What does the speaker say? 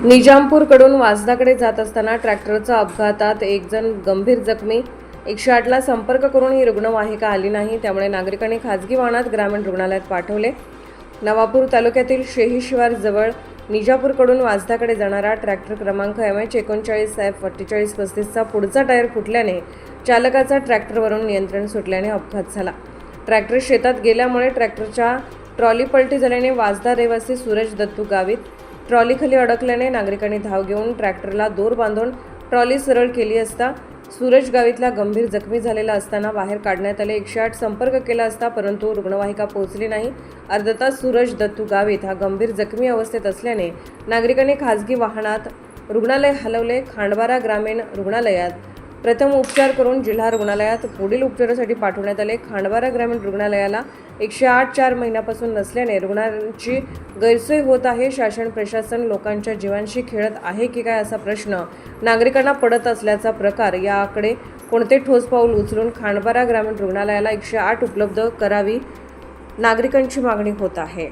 निजामपूरकडून वाजदाकडे जात असताना ट्रॅक्टरचा अपघातात एक जण गंभीर जखमी. एकशे आठला संपर्क करून ही रुग्णवाहिका आली नाही त्यामुळे नागरिकांनी खाजगी वाहनात ग्रामीण रुग्णालयात पाठवले. नवापूर तालुक्यातील शेही निजापूरकडून वाजदाकडे जाणारा ट्रॅक्टर क्रमांक एम एच एकोणचाळीस एफ अठ्ठेचाळीस पस्तीसचा पुढचा टायर फुटल्याने चालकाचा ट्रॅक्टरवरून नियंत्रण सुटल्याने अपघात झाला. ट्रॅक्टर शेतात गेल्यामुळे ट्रॅक्टरच्या ट्रॉली पलटी झाल्याने वाजदा रहिवासी सूरज दत्तू गावित ट्रॉलीखाली अडकल्याने नागरिकांनी धाव घेऊन ट्रॅक्टरला दोर बांधून ट्रॉली सरळ केली असता सुरज गावीतला गंभीर जखमी झालेला असताना बाहेर काढण्यात आले. एकशे आठ संपर्क केला असता परंतु रुग्णवाहिका पोहोचली नाही. अर्धा तास सूरज दत्तू गावित हा गंभीर जखमी अवस्थेत असल्याने नागरिकांनी खाजगी वाहनात रुग्णालय हलवले. खांडबारा ग्रामीण रुग्णालयात प्रथम उपचार करून जिल्हा रुग्णालयात पुढील उपचारासाठी पाठवण्यात आले. खांडबारा ग्रामीण रुग्णालयाला एकशे आठ चार महिन्यापासून नसल्याने रुग्णांची गैरसोय होत आहे. शासन प्रशासन लोकांच्या जीवांशी खेळत आहे की काय असा प्रश्न नागरिकांना पडत असल्याचा प्रकार याकडे कोणते ठोस पाऊल उचलून खांडबारा ग्रामीण रुग्णालयाला एकशे आठ उपलब्ध करावी नागरिकांची मागणी होत आहे.